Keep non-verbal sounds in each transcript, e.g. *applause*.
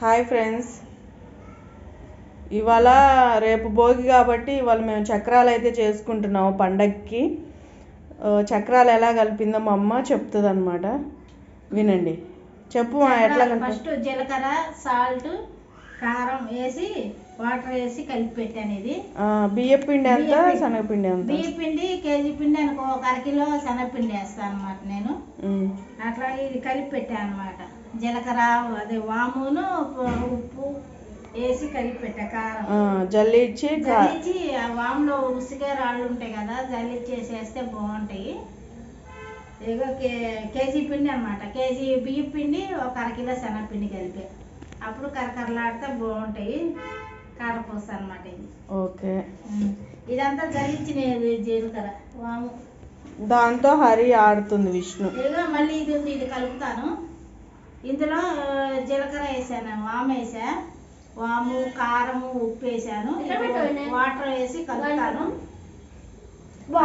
Hi friends. ఇవాళ రేపు భోగి కాబట్టి ఇవాళ మేము చక్రాలు అయితే చేసుకుంటున్నాము పండగకి చక్రాలు ఎలా కలిపిందో మా అమ్మ చెప్తుంది అనమాట వినండి. చెప్పు ఎట్లా ఫస్ట్ జీలకర్ర సాల్ట్ కారం వేసి వాటర్ వేసి కలిపి పెట్టాను ఇది బియ్య పిండి ఎంత. శనగపిండి ఎంత? బియ్య పిండి కేజీ పిండి అనుకో ఒక అరకిలో శనగపిండి వేస్తాను అనమాట నేను అట్లా ఇది కలిపి పెట్టాను అనమాట జీలకర్ర అదే వామును ఉప్పు- వేసి కలిపి పెట్టా కారం ఆ, జల్లి ఇచ్చి కా- జల్లించి ఆ వాములో ఉసిగే రాళ్ళు ఉంటాయి కదా జల్లిచ్చేసి వేస్తే బాగుంటాయి. ఇదిగో కే కేజీ పిండి అనమాట కేజీ బియ్య పిండి ఒక అరకిలో శనగపిండి కలిపి. అప్పుడు కరకరలాడితే బాగుంటాయి. కారపూస అనమాట ఇది. ఓకే. ఇదంతా జల్లించినది జీలకర్ర వాము. దాంతో హరి ఆడుతుంది విష్ణు. ఇదిగో మళ్ళీ ఇది ఉంది ఇది కలుపుతాను. ఇందులో జీలకర్ర వేసాను వాము వేసా వాము కారము ఉప్పు వేసాను వాటర్ వేసి కలుపుతాను.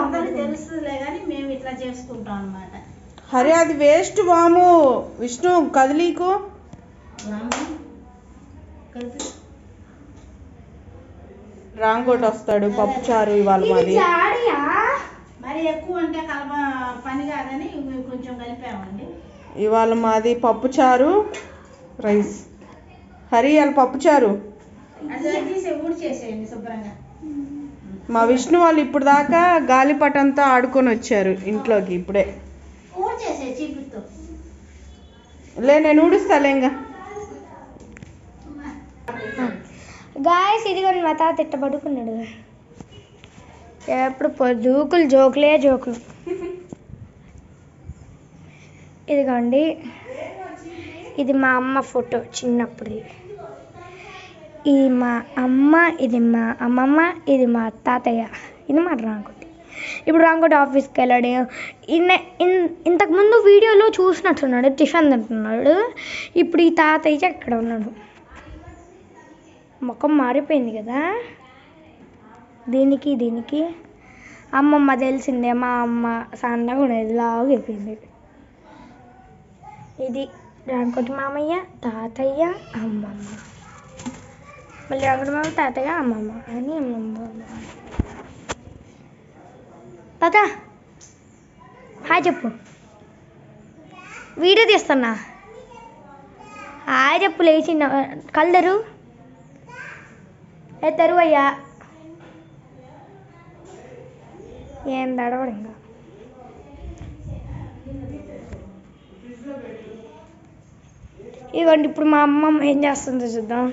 అందరికి తెలుస్తుందిలే కానీ మేము ఇట్లా చేసుకుంటాం అన్నమాట. హరి అది వేస్ట్ వాము. విష్ణు కదిలీకు రాంకోటి వస్తాడు పప్పుచారు ఇవాళ మాది మరి. ఎక్కువ అంటే కలప పని కాదని కొంచెం కలిపామండి. ఇవాళ మాది పప్పుచారు రైస్. హరి ఇవాళ పప్పుచారు? మా విష్ణు వాళ్ళు ఇప్పుడు దాకా గాలిపటంతో ఆడుకొని వచ్చారు ఇంట్లోకి ఇప్పుడే. లే నేను ఊడుస్తాలే ఇంకా. గాయస్ ఇదిగోండి మా తాత ఇట్ట పడుకున్నాడు ఎప్పుడు దూకులు జోకులే జోకులు. ఇదిగోండి. ఇది మా అమ్మ ఫోటో చిన్నప్పుడు. ఇది మా అమ్మ ఇది మా అమ్మమ్మ ఇది మా తాతయ్య. ఇది మా రాంకోటి ఇప్పుడు రాంకోటి ఆఫీస్కి వెళ్ళాడు. ఇన్న ఇన్- ఇంతకుముందు వీడియోలో చూసినట్టున్నాడు టిఫిన్ తింటున్నాడు. ఇప్పుడు ఈ తాతయ్య ఎక్కడ ఉన్నాడు? ముఖం మారిపోయింది కదా? దీనికి దీనికి. అమ్మమ్మ తెలిసిందే మా అమ్మ సన్నగా ఉండేది లాగా అయిపోయింది. ఇది రాంకోటి మామయ్య తాతయ్య అమ్మమ్మ. మళ్ళీ రాంకోటి మామయ్య తాతయ్య అమ్మమ్మ అని అమ్మమ్మ తాత హాయ్ చెప్పు. వీడియో తీస్తున్నా. హాయ్ చెప్పు లేచి కలరు ఏ తరువయ్యా? ఏం తడవడు ఇంకా. ఇదిగోండి ఇప్పుడు మా అమ్మమ్మ ఏం చేస్తుందో చూద్దాం.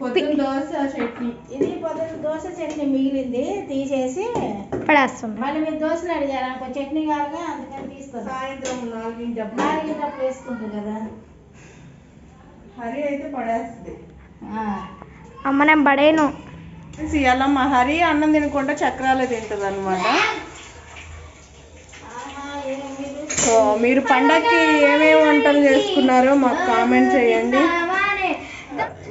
పొద్దున్న దోశ చట్నీ. ఇది పొద్దున్న దోశ చట్నీ మిగిలింది తీసేసి పడేస్తుంది. మళ్ళీ మీరు దోశలు అడిగారు? అనుకో చట్నీ కావాలిగా అందుకని తీసుకుంటాం సాయంత్రం నాలుగింటి నాలుగింటప్పుడు వేసుకుంటారు కదా. హరి అయితే పడేస్తుంది. ఆ. అమ్మ నేను పడేను ఇవాళ మా హరి అన్నం తినకుండా చక్రాలే తింటుంది అనమాట సో మీరు పండగకి ఏమేమి వంటలు చేసుకున్నారో మాకు కామెంట్ చేయండి.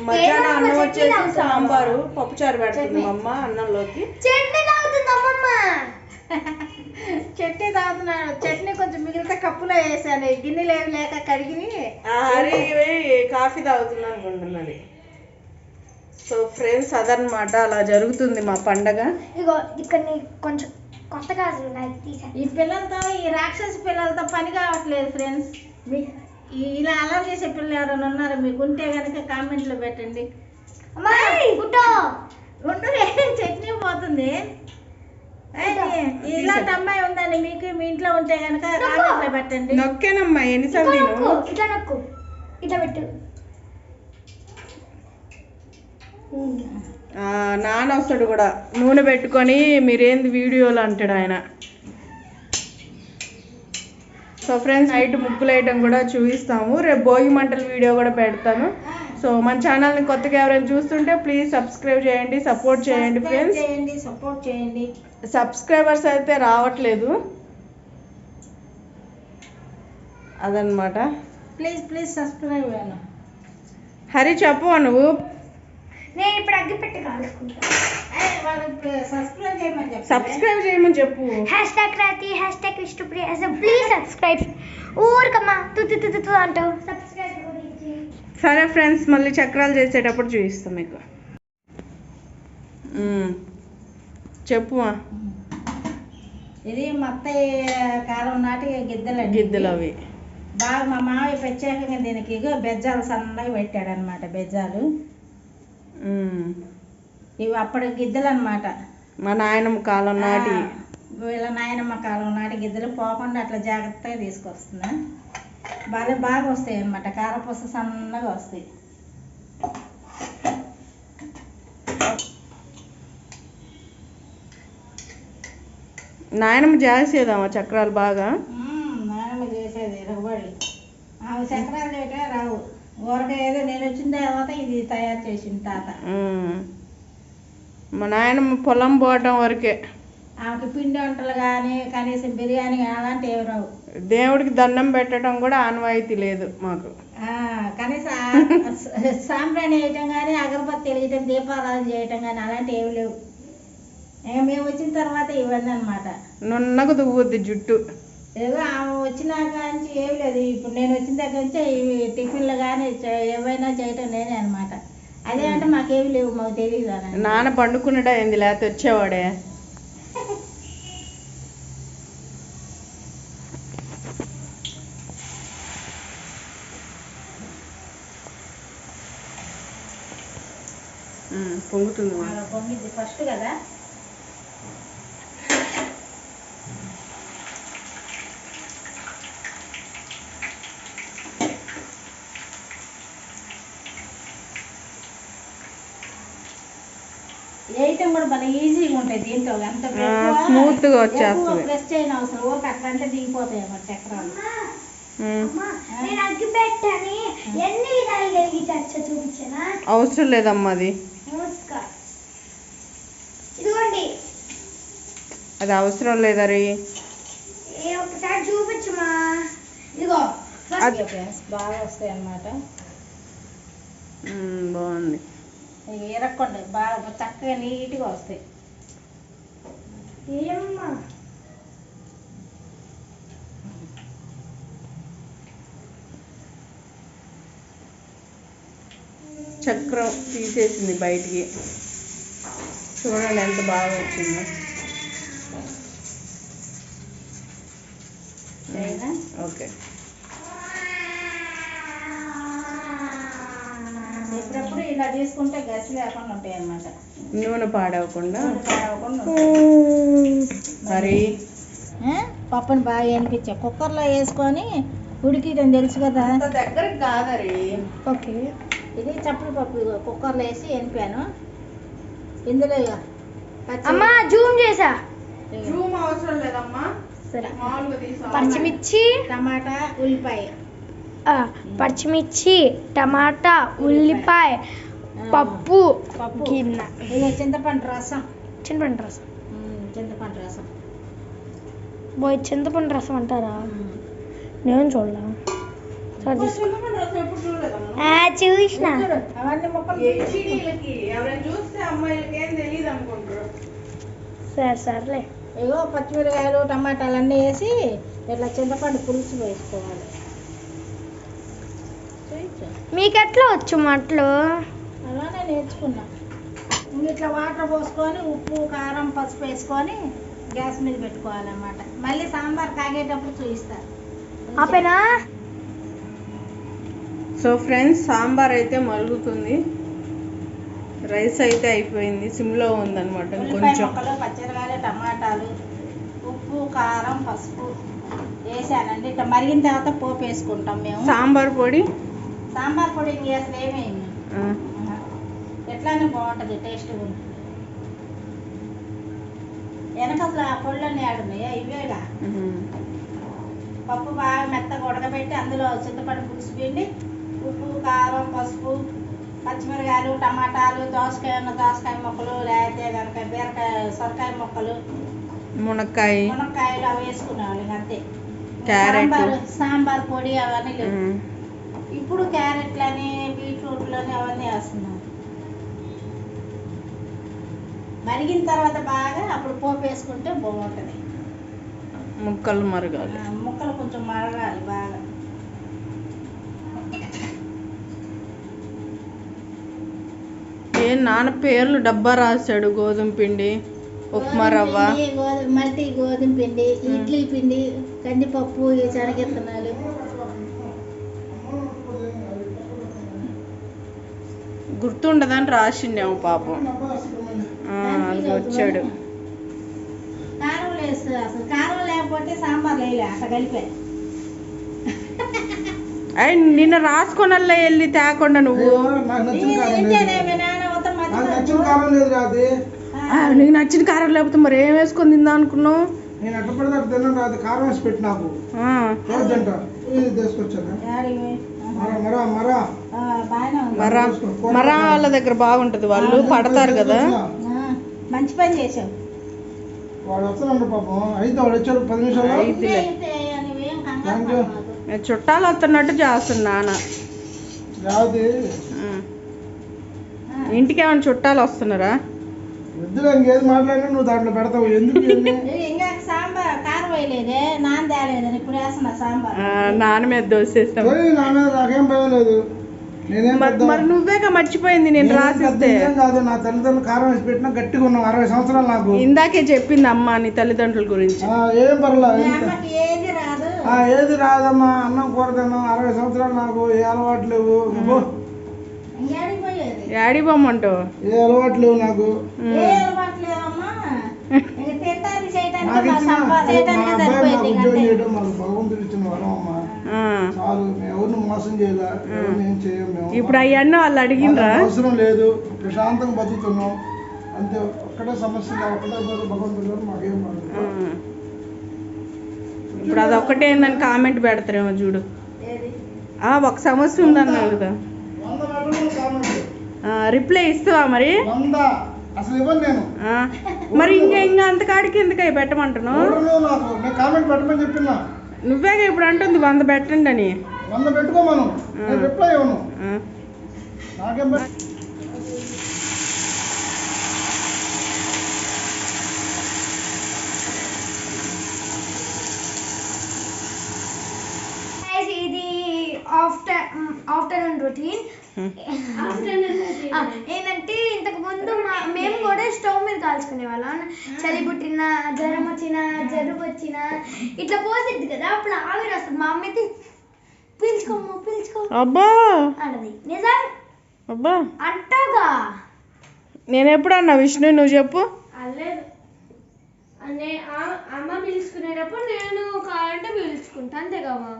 మధ్యాహ్నం అన్నం వచ్చేసి సాంబారు పప్పుచారు పెడుతుంది మా అమ్మ అన్నంలోకి. చట్నీ అమ్మమ్మ? చట్నీ కొంచెం మిగిలితే కప్పులో వేసాను. గిన్నెలు ఏమి లేక కడిగి ఆ హరి కాఫీ తాగుతుంది అనుకుంటున్నది సో ఫ్రెండ్స్ అదనమాట అలా జరుగుతుంది మా పండగ. ఇగో ఇక్కడ కొంచెం కొత్త గాజులు ఉన్నాయి తీసా. ఈ పిల్లలతో ఈ రాక్షస పిల్లలతో పని కావట్లేదు ఫ్రెండ్స్ ఇలా అలర్ చేసే పిల్లలు ఎవరైనా ఉన్నారు? మీకు ఉంటే కనుక కామెంట్లో పెట్టండి. ఉండు చట్నీ పోతుంది. ఇలాంటి అమ్మాయి ఉందండి మీకు మీ ఇంట్లో ఉంటే కనుక కామెంట్లో పెట్టండి. నొక్కేనమ్మా ఎన్నిసార్లు ఇట్లా తిను నొక్కు ఇట్లా నొక్కు. ఇట్లా పెట్టు. నాన్న వస్తాడు కూడా. నూనె పెట్టుకొని మీరేంది వీడియోలు అంటాడు ఆయన. సో ఫ్రెండ్స్ నైట్ ముగ్గులు వేయటం కూడా చూపిస్తాము. రేపు భోగి మంటల వీడియో కూడా పెడతాను. సో మన ఛానల్ని కొత్తగా ఎవరైనా చూస్తుంటే ప్లీజ్ సబ్స్క్రైబ్ చేయండి సపోర్ట్ చేయండి ఫ్రెండ్స్. చేయండి సపోర్ట్ చేయండి. సబ్స్క్రైబర్స్ అయితే రావట్లేదు. అదనమాట. ప్లీజ్ ప్లీజ్ సబ్స్క్రైబ్ హరి చెప్పు నువ్వు నేను ఇప్పుడు అగ్గి పెట్టి సబ్స్క్రైబ్ చేయమని చెప్పండి సబ్స్క్రైబ్ చేయమని చెప్పు. హ్యాష్ ట్యాగ్ రాతి hash tag Vishnupriya please subscribe ఊరికమ్మా. తు తు తు అంటావు. సబ్స్క్రైబ్ సరే ఫ్రెండ్స్ మళ్ళీ చక్రాలు చేసేటప్పుడు చూపిస్తాం మీకు. చెప్పు. ఇది మా అత్తయ్య కాలం నాటి గిద్దలండి గిద్దలు అవి బాగా మా మామయ్య ప్రత్యేకంగా దీనికి బెజ్జాలు సన్నగా పెట్టాడు అనమాట బెజ్జాలు. ఇవి అప్పటి గిద్దలు అనమాట మా నాయనమ్మ కాలం నాటి. వీళ్ళ నాయనమ్మ కాలం నాటి గిద్దలు పోకుండా అట్లా జాగ్రత్తగా తీసుకొస్తున్నా బాగా బాగా వస్తాయి అనమాట కారపూస సన్నగా వస్తాయి. నాయనమ్మ చేసేదమ్మా చక్రాలు బాగా? మ్మ్, నాయనమ్మ చేసేది రవ్వడి ఆమె చక్రాలు రావు. ఊరగా ఏదో నేను వచ్చిన తర్వాత ఇది తయారు చేసింది తాత. మా నాయనమ్మ పొలం పోవటం వరకే. ఆమెకి పిండి వంటలు కానీ కనీసం బిర్యానీ కానీ అలాంటివి ఏమి రావు. దేవుడికి దండం పెట్టడం కూడా ఆనవాయితీ లేదు మాకు. కనీసం *laughs* సాంబ్రాణి వేయటం కానీ అగరబత్తి వెలిగటం దీపారాధన చేయటం కానీ అలాంటివి ఏమి లేవు. మేము వచ్చిన తర్వాత ఇవన్నీ అనమాట నున్నగా దువ్వుద్ది జుట్టు. ఏదో ఆమె వచ్చినాక నుంచి ఏమి లేదు. ఇప్పుడు నేను వచ్చిన దగ్గర నుంచి ఇవి టిఫిన్లు కానీ ఏవైనా చేయటం నేనే అనమాట అదే అంటే మాకేమి లేవు మాకు తెలియదు నాన్న పండుకున్నాడా ఏంది? లేకపోతే వచ్చేవాడే? పొంగుతుంది పొంగిద్ది. ఫస్ట్ కదా వేయటం కూడా భలే smooth గా వచ్చేస్తది. ప్రెస్ చేయని అవసరం. చక్రాలు. లేదమ్మా అది. అది అవసరం లేదరి. చూపించమా ఇదిగో. బాగా వస్తాయి అన్నమాట. బాగుంది. ఇరక్కండి బాగా చక్కగా నీట్గా వస్తాయి. ఏమమ్మా చక్రం తీసేసింది బయటికి. చూడండి ఎంత బాగా వచ్చిందో. ఓకే. ఎప్పుడప్పుడు ఇలా తీసుకుంటే గసి లేకుండా ఉంటాయి అన్నమాట నూనె పాడవకుండా. మరి? పప్పుని బాగా అనిపించా కుక్కర్లో వేసుకొని ఉడికియడం తెలుసు కదా. దగ్గరకు కాదరి. ఓకే. ఇది చప్పుడు పప్పు కుక్కర్లో వేసి ఎనిపాను ఇందులో అమ్మా జూమ్ చేసా జూమ్ అవసరం లేదమ్మా. సరే. మామూలుగా తీసా పచ్చిమిర్చి టమాటా ఉల్లిపాయ. ఆ, పచ్చిమిర్చి టమాటా ఉల్లిపాయ. పప్పు పప్పు. గిన్నె. చింతపండు రసం. చింతపండు రసం. చింతపండు రసం. పోయి చింతపండు రసం అంటారా. నేను చూడలా. సరే చూసిన. చూడు, అవన్నీ ముక్కలు హెచ్డీలకి ఎవరైనా చూస్తే అమ్మాయిలకి ఏం తెలియదు అనుకుంటారు. సరే సర్లే. ఇగో పచ్చిమిరకాయలు టమాటాలు అన్నీ వేసి ఇట్లా చింతపండు పులుసు వేసుకోవాలి. మీకు ఎట్లా వచ్చు మట్లు? నేర్చుకున్నా. ఇంక ఇట్లా వాటర్ పోసుకొని ఉప్పు కారం పసుపు వేసుకొని గ్యాస్ మీద పెట్టుకోవాలన్నమాట. మళ్ళీ సాంబార్ కాగేటప్పుడు చూపిస్తా ఆపేనా? సో ఫ్రెండ్స్ సాంబార్ అయితే మరుగుతుంది. రైస్ అయితే అయిపోయింది. సిమ్లో ఉందన్నమాట కొంచెం ముక్కలు పచ్చిమిరకాయలు టమాటాలు ఉప్పు కారం పసుపు వేసానండి. ఇట్లా మరిగిన తర్వాత పోపు వేసుకుంటాం మేము. సాంబార్ పొడి? సాంబార్ పొడి ఇంక ఎట్లానే బాగుంటుంది టేస్ట్గా ఉంటుంది వెనక అసలు ఆ పొళ్ళన్నీ ఆడున్నాయా ఇవేగా. పప్పు బాగా మెత్తగా ఉడకబెట్టి అందులో చింతపండు పులుసు పిండి ఉప్పు కారం పసుపు పచ్చిమిరకాయలు టమాటాలు దోసకాయ ఉన్న దోసకాయ ముక్కలు లేకపోతే కనుక బీరకాయ సొరకాయ ముక్కలు మునక్కాయ మునక్కాయలు అవి వేసుకునేవాళ్ళు అంతే క్యారెట్. సాంబార్ పొడి అవన్నీ లేవు. ఇప్పుడు క్యారెట్లని బీట్రూట్లని అవన్నీ వేస్తున్నారు మరిగిన తర్వాత బాగా అప్పుడు పోపు వేసుకుంటే బాగుంటుంది. ముక్కలు మరగాలి. ముక్కలు కొంచెం మరగాలి బాగా. ఏం నాన్న పేర్లు డబ్బా రాశాడు గోధుమ పిండి ఉప్మా రవ్వ. మల్టీ గోధుమ పిండి ఇడ్లీ పిండి కందిపప్పు ఈ శనగిత్తనాలు గుర్తుండదని రాసిండేమో పాపం. వచ్చాడు. కారం లేదు అసలు కారం లేకపోతే సాంబార్ వేయలే అట్లా కలిపే. అయ్యి నిన్న రాసుకొనల్లా వెళ్ళి తేకుండా నువ్వు. నాకు నచ్చిన కారం లేకపోతే మరి ఏం వేసుకొని తిందా అనుకున్నావు? నేను అట్ట పడితే అట్ట తిన్నాను రాదు కారం వేసి పెట్టి నాకు. తింట. ఇది తీసుకొచ్చాను? మరా మరా వాళ్ళ దగ్గర బాగుంటది వాళ్ళు పడతారు కదా. మంచి పని చేసావు వాడు వస్తున్నాడు పాపం. అయితే వాడు వచ్చాడు పది నిమిషాలు. ఐదులే అయితే నువ్వేం కంగారు Thank you. పడమాకు. నేను చుట్టాలు వస్తున్నట్టు చేస్తున్నా నాన్న. రాది ఆ. ఇంటికి ఏమైనా చుట్టాలు వస్తున్నారా? వద్దులే ఇంకేది మాట్లాడినా నువ్వు దాంట్లో పెడతావు. ఎందుకు ఇవన్నీ? ఇంకా సాంబార్ కారం వేయలేదే నాన్న తేలేదని ఇప్పుడు వేస్తున్నా సాంబార్. ఆ, నాన్న మీద దోసేస్తాం సరే నా మీద నాకేం భయం లేదు. మరి నువ్వేగా మర్చిపోయింది నేను రాసిస్తే? కాదు నా తల్లిదండ్రులు కారం వేసి పెట్టినా గట్టిగా ఉన్నాం అరవై సంవత్సరాలు నాకు. ఇందాకే చెప్పింది అమ్మ నీ తల్లిదండ్రుల గురించి. ఆ, ఏం పర్లా. మీ ఎంత అమ్మకి ఏది రాదు. ఆ, ఏది రాదమ్మా అన్నం కూర తిన్నాం అరవై సంవత్సరాలు నాకు ఏ అలవాటు లేవు. నువ్వు యాడి బొమ్మంటావు ఏ అలవాటు లేవు నాకు. *laughs* నాకు ఇచ్చిన చేయడం మాకు భగవంతుడు ఇచ్చిన వరం అమ్మా. చాలు. మోసం చేయలే ఏం చేయం మేము. ఇప్పుడు అవన్నీ వాళ్ళు అడిగిండ్రా? అవసరం లేదు ప్రశాంతంగా బతుకుతున్నాం. అంతే ఒక్కటే సమస్య ఒక్కటే భగవంతుడు మాకేం. ఇప్పుడు అది ఒక్కటే ఏందని కామెంట్ పెడతారేమో చూడు. ఒక సమస్య ఉందన్నావు కదా రిప్లై ఇస్తావా మరి? వంద. అసలు ఇవ్వను నేను. ఆ, మరి ఇంకా ఇంకా అంతకాడికి ఎందుకు పెట్టమంటున్నావు? ఎవరు నాకు నేను కామెంట్ పెట్టమని చెప్పినా. నువ్వేగా ఇప్పుడు అంటుంది వంద పెట్టండి అని. వంద పెట్టుకోమను. నేను రిప్లై ఇవ్వను. నాకేం ఇది ఆఫ్టర్ ఆఫ్టర్నూన్ రొటీన్ ఏంటంటే ఇంతకు ముందు మేము కూడా స్టవ్ మీద కాల్చుకునే వాళ్ళం. చలి పుట్టిన జ్వరం వచ్చిన జలుబు వచ్చిన ఇట్లా పోసిద్ది కదా అప్పుడు ఆవిరి వస్తుంది. మా అమ్మ అయితే పీల్చుకోమ్మ పీల్చుకో. అబ్బా. అన్నది నిజం? అబ్బా. అంటావుగా? నేను ఎప్పుడు అన్నా విష్ణు నువ్వు చెప్పు. అనే అమ్మ పీల్చుకునేటప్పుడు నేను కావాలంటే పీల్చుకుంటా అంతే కదా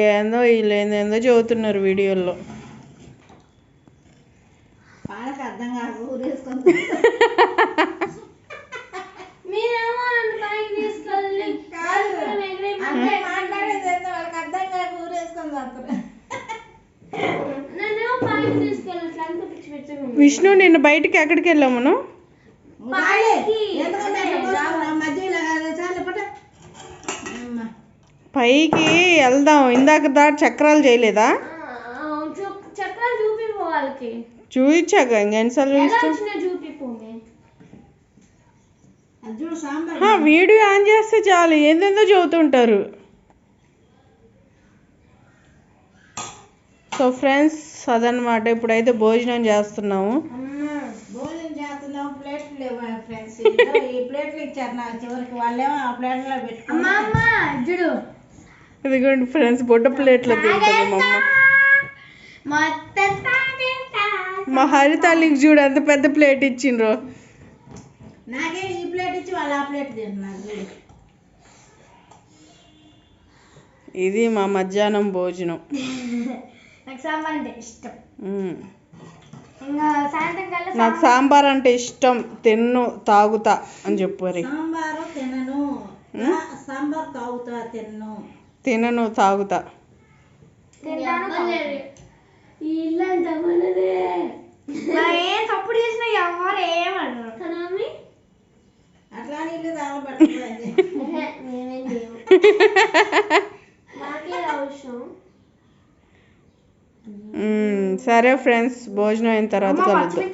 ఏందో వీళ్ళు ఏందో చదువుతున్నారు వీడియోల్లో. వాళ్ళకి అర్థం కాదు ఊరేసుకొని మీరేమో నన్ను పైకి తీసుకెళ్ళి కాదు. అంటే మాట్లాడేది ఏందో వాళ్ళకి అర్థం కాక ఊరేసుకొని చదువుతారు నన్నేమో పైకి తీసుకెళ్ళి అట్లా అంత పిచ్చి పిచ్చి విష్ణు నిన్న బయటికి ఎక్కడికి మనం? అమ్మ. పైకి వెళ్దాం. ఇందాక దా చక్రాలు చేయలేదా? చూయించాక ఇంకెన్నిసార్లు చూపిస్తాం వీడియో ఆన్ చేస్తే చాలు. ఏందేందో చదువుతుంటారు. సో ఫ్రెండ్స్ అదనమాట ఇప్పుడైతే భోజనం చేస్తున్నాము. భోజనం చేస్తున్నాం ప్లేట్లు లేవు ఫ్రెండ్స్ ఈ ప్లేట్లు ఇచ్చారు నాకు చివరికి. వాళ్ళేమో ఆ ప్లేట్లో అమ్మ పెట్టుకున్నారు అమ్మ చూడు. ఇదిగోండి ఫ్రెండ్స్ బుడ్డ ప్లేట్లో తింటుంది మా అమ్మ. మొత్తం తాగేస్తా. మా హరి తల్లికి చూడు ఎంత పెద్ద ప్లేట్ ఇచ్చిండ్రు. నాకే ఈ ప్లేట్ ఇచ్చి వాళ్ళు ఆ ప్లేట్ తింటున్నారు ఇది మా మధ్యాహ్నం భోజనం. *laughs* నాకు సాంబార్ అంటే ఇష్టం. మ్మ్. ఇంకా సాయంత్రం కల్లా నాకు సాంబార్ అంటే ఇష్టం. తిన్ను తాగుతా అని చెప్పు మరి. సాంబారు తినను. సాంబార్ తాగుతా తిన్ను. తినను తాగుతా. తింటాను ఈ ఇల్లు అంత మనదే ఏం తప్పుడు చేసినా ఎవరు ఏమన్నారు కదా మమ్మీ? అట్లా నీళ్ళు తాగబడుతుంది *laughs* మేమేం చేయము. *laughs* మాకే అవసరం? మ్మ్. సరే ఫ్రెండ్స్ భోజనం అయిన తర్వాత కలుద్దాం.